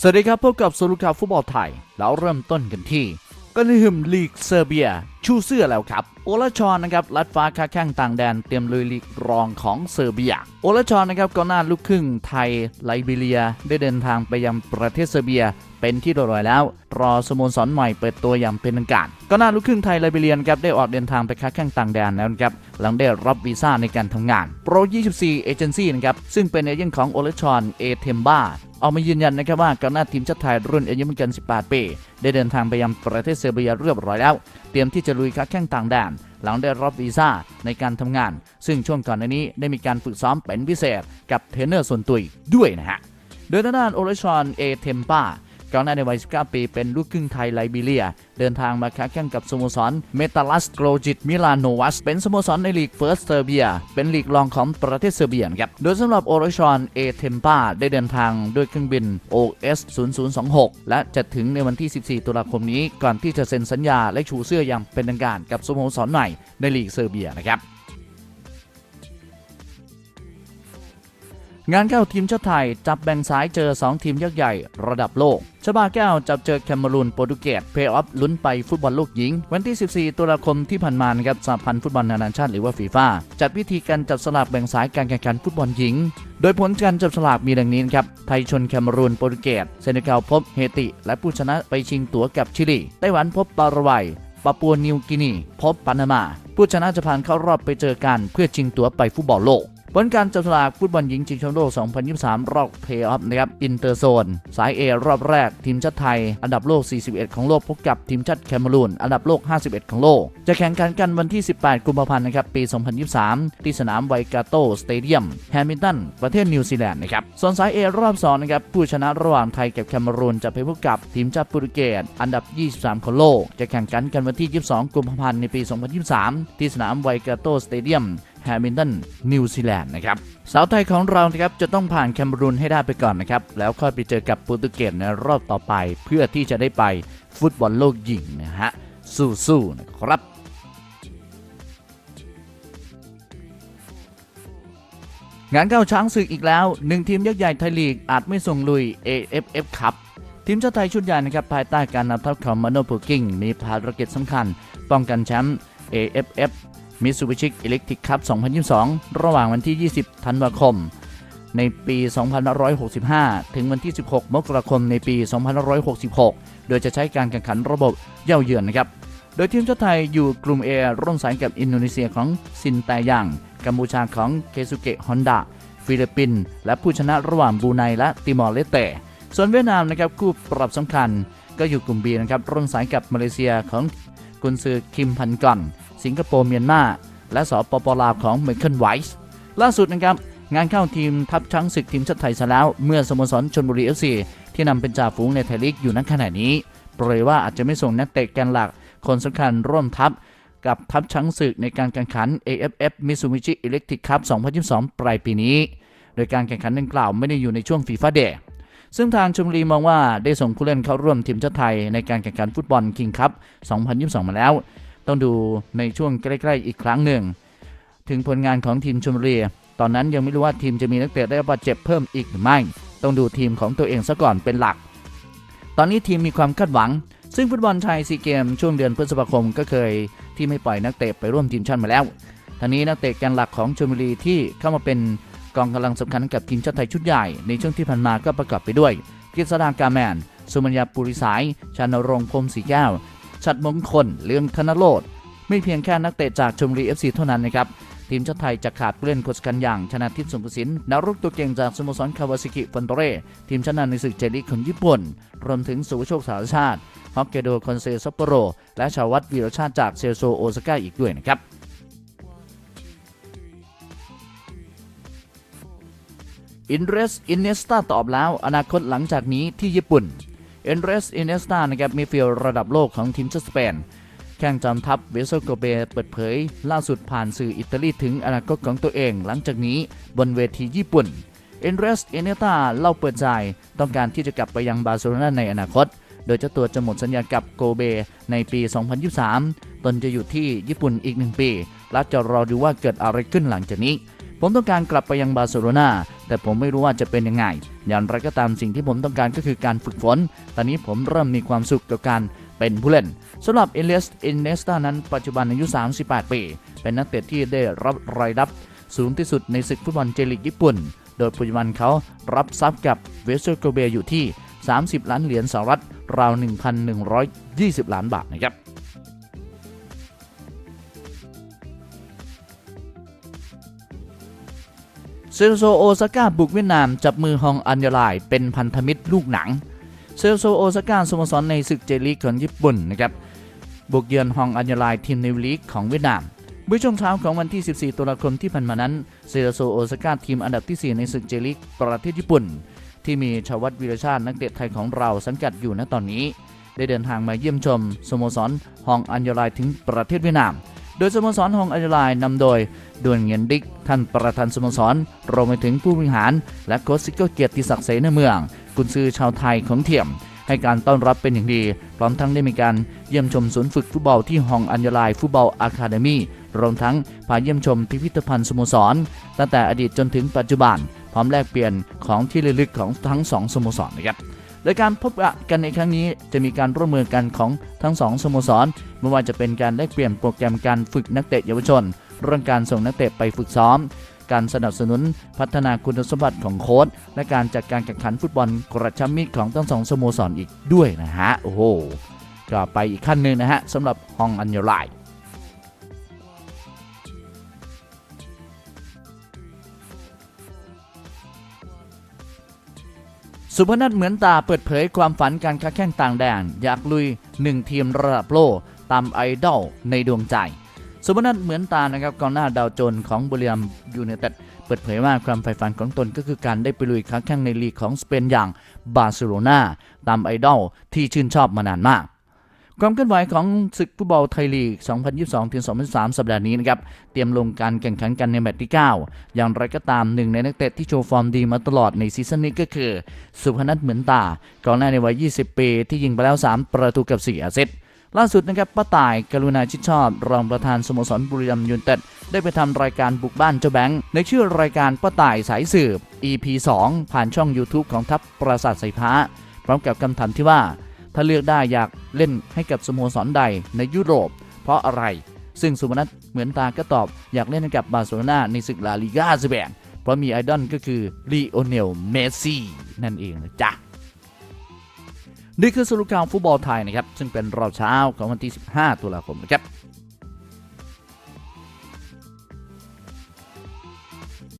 สวัสดีครับพบกับสรุปข่าวฟุตบอลไทย แล้วเริ่มต้นกันที่กันิฮึมลีกเซอร์เบีย ชูเสื้อแล้วครับ โอลาชอนนะครับลัดฟ้าค้าแข้งต่างแดนเตรียมลุยลีกรองของเซอร์เบีย โอลาชอนนะครับกองหน้าลูกครึ่งไทยไลบีเรีย ได้เดินทางไปยังประเทศเซอร์เบียเป็นที่เรียบร้อยแล้ว รอสโมสรใหม่เปิดตัวอย่างเป็นทางการกองหน้าลูกครึ่งไทยไลบีเรียนครับได้ออกเดินทางไปค้าแข้งต่างแดนแล้วนะครับหลังได้รับวีซ่าในการทำงาน Pro 24 เอเจนซี่นะครับซึ่งเป็นเอเจนต์ของโอลชอนเอเทมบ้าออกมายืนยันนะครับว่ากองหน้าทีมชาติไทยรุ่นอายุไม่เกิน 18 ปี ได้เดินทางไปยังประเทศเซอร์เบียเรียบร้อยแล้ว เตรียมที่จะลุยค้าแข่งต่างแดน หลังได้รับวีซ่าในการทำงาน ซึ่งช่วงก่อนหน้านี้ได้มีการฝึกซ้อมเป็นพิเศษกับเทรนเนอร์ส่วนตัวด้วยนะฮะ โดยด้านโอเลชอนเอเทมปา กองหน้าในวัย 19 ปี เป็นลูกครึ่งไทยไลบีเรีย เดินทางมาค้าแข่งกับสโมสรเมตาลัสโกรจิตมิลานโนวัส เป็นสโมสรในลีกเฟิร์สเซอร์เบีย เป็นลีกรองของประเทศเซอร์เบียนะครับ โดยสำหรับโอเลชอนเอเทมปาได้เดินทางด้วยเครื่องบิน OS 0026 และจะถึงในวันที่ 14 ตุลาคมนี้ ก่อนที่จะเซ็นสัญญาและชูเสื้ออย่างเป็นทางการกับสโมสรใหม่ในลีกเซอร์เบียนะครับ งานเข้าทีมชาติไทย จับแบ่งสายเจอ 2 ทีมยักษ์ใหญ่ระดับโลกชบาแก้วจับเจอแคมเมรูนโปรตุเกสเพย์ออฟลุ้นไปฟุตบอลโลกหญิง วันที่ 14 ตุลาคมที่ผ่านมานะครับสหพันธ์ฟุตบอลนานาชาติหรือว่าฟีฟ่าจัดพิธีการจับสลากแบ่งสายการแข่งขันฟุตบอลหญิง โดยผลการจับสลากมีดังนี้นครับไทยชนแคมเมรูนโปรตุเกสเซเนกัลพบเฮติ และผู้ชนะไปชิงตั๋วกับชิลีไต้หวันพบปาราวัยปาปัวนิวกินี พบปานามา ผู้ชนะจะผ่านเข้ารอบไปเจอกันเพื่อชิงตั๋วไปฟุตบอลโลก ผลการจับสลากฟุตบอลหญิงชิงแชมป์โลก 2023 รอบเพลย์ออฟนะครับ อินเตอร์โซน สาย A รอบแรก ทีมชาติไทย อันดับโลก 41 ของโลก พบกับทีมชาติแคเมรูน อันดับโลก 51 ของโลก จะแข่งขันกันวันที่ 18 กุมภาพันธ์ นะครับ ปี 2023 ที่สนามไวกาโตสเตเดียม แฮมิลตัน ประเทศนิวซีแลนด์ นะครับ ส่วนสาย A รอบ 2 นะครับ ผู้ชนะระหว่างไทยกับแคเมรูน จะไปพบกับทีมชาติโปรตุเกส อันดับ 23 ของโลก จะแข่งขันกันวันที่ 22 กุมภาพันธ์ ในปี 2023 ที่สนามไวกาโตสเตเดียมแฮมิลตันนิวซีแลนด์นะครับสาวไทยของเรานะครับจะต้องผ่านแคมเบรูนให้ได้ไปก่อนนะครับ แล้วค่อยไปเจอกับโปรตุเกสในรอบต่อไป เพื่อที่จะได้ไปฟุตบอลโลกหญิงนะฮะสู้ๆนะครับงานเข้าช้างศึกอีกแล้วหนึ่งทีมยักษ์ใหญ่ไทยลีกอาจไม่ส่งลุย AFF ครับทีมชาติไทยชุดใหญ่นะครับภายใต้การนำทัพของมโนโพกิ้งมีภารกิจสำคัญ ป้องกันแชมป์ AFF Mitsubishi Electric Cup 2022 ระหว่างวันที่ 20 ธันวาคม ในปี 2565 ถึงวันที่ 16 มกราคมในปี 2566 โดยจะใช้การแข่งขันระบบเย่าเยือนนะครับ โดยทีมชาติไทยอยู่กลุ่ม A ร่วมสายกับอินโดนีเซียของซินแตยังกัมพูชาของเคซุเกะฮอนดาฟิลิปปินส์และผู้ชนะระหว่างบูไนและติมอร์เลสเตส่วนเวียดนามนะครับคู่ปรับสำคัญก็อยู่กลุ่ม B นะครับร่วมสายกับมาเลเซียของกุนซือคิมพันกอน สิงคโปร์เมียนมาและสปปลาวของเมคเคิลไวส์ล่าสุดนะครับงานเข้าทีมทัพช้างศึกทีมชาติไทยซะแล้ว เมื่อสโมสรชนบุรีเอฟซีที่นำเป็นจ่าฝูงในไทยลีกอยู่ณขณะนี้เปรยว่าอาจจะไม่ส่งนักเตะแกนหลัก คนสำคัญร่วมทัพกับทัพช้างศึกในการแข่งขัน AFF Mitsubishi Electric Cup 2022 ปลายปีนี้ โดยการแข่งขันดังกล่าวไม่ได้อยู่ในช่วงฟีฟ่าเดย์ซึ่งทางชมรีมองว่าได้ส่งผู้เล่นเข้าร่วมทีมชาติไทยในการแข่งขันฟุตบอลคิงคัพ2022 มาแล้ว ต้องดูในช่วงใกล้ ๆ อีกครั้งหนึ่ง ถึงผลงานของทีมชมบุรีตอนนั้นยังไม่รู้ว่าทีมจะมีนักเตะได้รับบาดเจ็บเพิ่มอีกหรือไม่ ต้องดูทีมของตัวเองซะก่อนเป็นหลัก ตอนนี้ทีมมีความคาดหวัง ซึ่งฟุตบอลชายซีเกมช่วงเดือนพฤษภาคมก็เคยที่ไม่ปล่อยนักเตะไปร่วมทีมชาติมาแล้วทางนี้นักเตะแกนหลักของชลบุรีที่เข้ามาเป็นกองกำลังสำคัญกับทีมชาติไทยชุดใหญ่ในช่วงที่ผ่านมาก็ประกอบไปด้วยกฤษดากาแมนสุมัญญาปุริสาย ชานรงค์พรมศรีแก้ว ชัดมงคลเลืองธนโรธไม่เพียงแค่นักเตะจากชลบุรี FC เท่านั้นนะครับ ทีมชาติไทยจะขาดผู้เล่นโคชกันอย่างชนะทิพย์สงกระสินดารุ่งตัวเก่งจากสโมสรคาวาซิกิฟันโตเรทีมชนะในศึกเจลีกของญี่ปุ่น รวมถึงสุวโชคสารชาติฮอกเกโดคอนเซซัปโปโร และชาววัดวีรชาติจากเซโซโอซาก้าอีกด้วยนะครับอินเรสอินเนสตาตอบแล้วอนาคตหลังจากนี้ที่ญี่ปุ่น เอินเรสอินเนสตานะครับมีฟิลระดับโลกของทีมชาติสเปน แข่งจอมทัพเวโซโกเบเปิดเผย ล่าสุดผ่านสื่ออิตาลีถึงอนาคตของตัวเอง หลังจากนี้บนเวทีญี่ปุ่นเอนเรสเอเนตาเล่าเปิดใจต้องการที่จะกลับไปยังบาร์เซโลนาในอนาคต โดยเจ้าตัวจะหมดสัญญากับโกเบในปี 2023 ตนจะอยู่ที่ญี่ปุ่นอีกหนึ่งปี และจะรอดูว่าเกิดอะไรขึ้นหลังจากนี้ ผมต้องการกลับไปยังบาร์เซโลนาแต่ผมไม่รู้ว่าจะเป็นยังไง อย่างไรก็ตามสิ่งที่ผมต้องการก็คือการฝึกฝน ตอนนี้ผมเริ่มมีความสุขกับการเป็นผู้เล่นสำหรับเอเลสอินเนสตานั้นปัจจุบันอายุ 38 ปี เป็นนักเตะที่ได้รับรายรับสูงที่สุดในศึกฟุตบอลเจลีกญี่ปุ่น โดยปัจจุบันเขารับทรัพย์กับเวสเซอร์โกเบอยู่ที่ 30 ล้านเหรียญสหรัฐราว 1,120 ล้านบาทนะครับ เซลโซโอซาก้าบุกเวียดนามจับมือฮองอัญญาลายเป็นพันธมิตรลูกหนัง เซลโซโอซาก้าสโมสรในศึกเจลีกของญี่ปุ่นนะครับบุกเยือนฮองอัญญาลายทีมในลีกของเวียดนามเมื่อช่วงเช้าของวันที่ 14 ตุลาคมที่ผ่านมานั้น เซลโซโอซาก้าทีมอันดับที่ 4 ในศึกเจลีกประเทศญี่ปุ่น ที่มีชวัตวีรชาตินักเตะไทยของเราสังกัดอยู่ณตอนนี้ ได้เดินทางมาเยี่ยมชมสโมสรฮองอัญญาลายถึงประเทศเวียดนาม โดยสโมสรฮองอัญญาลายนำโดยดวนเงียนดิก ท่านประธานสโมสรรวมไปถึงผู้บริหาร และโค้ชซิโกเกียรติศักดิ์เสนเมือง กุนซือชาวไทยของเทียม ให้การต้อนรับเป็นอย่างดี พร้อมทั้งได้มีการเยี่ยมชมศูนย์ฝึกฟุตบอลที่ฮองอัญญาลายฟุตบอลอะคาเดมี่รวมทั้งพาเยี่ยมชมพิพิธภัณฑ์สโมสร ตั้งแต่อดีตจนถึงปัจจุบัน พร้อมแลกเปลี่ยนของที่ระลึกของทั้งสองสโมสรนะครับ ดยการพบะกันในครั้งนี้จะมีการร่วมมือกันของทั้งสองสโมสรไม่ว่าจะเป็นการแลกเปลี่ยนโปรแกรมการฝึกนักเตะเยาวชน เรื่องการส่งนักเตะไปฝึกซ้อม การสนับสนุนพัฒนาคุณสมบัติของโค้ชและการจัดการแข่งขันฟุตบอลกระชับมิตรของทั้งสองสโมสรอีกด้วยนะฮะโอ้โหก็ไปอีกขั้นหนึ่งนะฮะสำหรับฮองอัญญาล สุพนัทเหมือนตาเปิดเผยความฝันการค้าแข่งต่างแดน อยากลุย 1 ทีมระดับโลกตามไอดอลในดวงใจ สุพนัทเหมือนตานะครับกองหน้าดาวโจนของบุรีรัมย์ยูเนเต็ดเปิดเผยว่าความใฝ่ฝันของตนก็คือการได้ไปลุยค้าแข่งในลีกของสเปนอย่างบาร์เซโลนาตามไอดอลที่ชื่นชอบมานานมาก ความเคลื่อนไหวของศึกฟุตบอลไทยลีก 2022-2023 สัปดาห์นี้นะครับ เตรียมลงการแข่งขันกันในแมตช์ที่ 9 อย่างไรก็ตามหนึ่งในนักเตะที่โชว์ฟอร์มดีมาตลอดในซีซั่นนี้ก็คือ สุพนัทเหมือนตากองหน้าในวัย 20 ปี ที่ยิงไปแล้ว 3 ประตูกับ 4อสซิสต์ล่าสุดนะครับป้าต่ายกรุณาชิดชอบ รองประธานสโมสรบุรีรัมย์ยูไนเต็ดได้ไปทำรายการบุกบ้านเจ้าแบงค์ ในชื่อรายการป้าต่ายสายสืบ EP 2 ผ่านช่อง YouTube ของทัพปราสาทสายฟ้า พร้อมกับคำถามที่ว่า ถ้าเลือกได้อยากเล่นให้กับสโมสรใดในยุโรป เพราะอะไร ซึ่งสุพนัทเหมือนตาก็ตอบอยากเล่นให้กับบาร์เซโลนาในศึกลาลิกาสเปนเพราะมีไอดอลก็คือลีโอเนลเมสซี่นั่นเองนะจ๊ะนี่คือสรุปข่าวฟุตบอลไทยนะครับ ซึ่งเป็นรอบเช้าของวันที่ 15 ตุลาคมนะครับ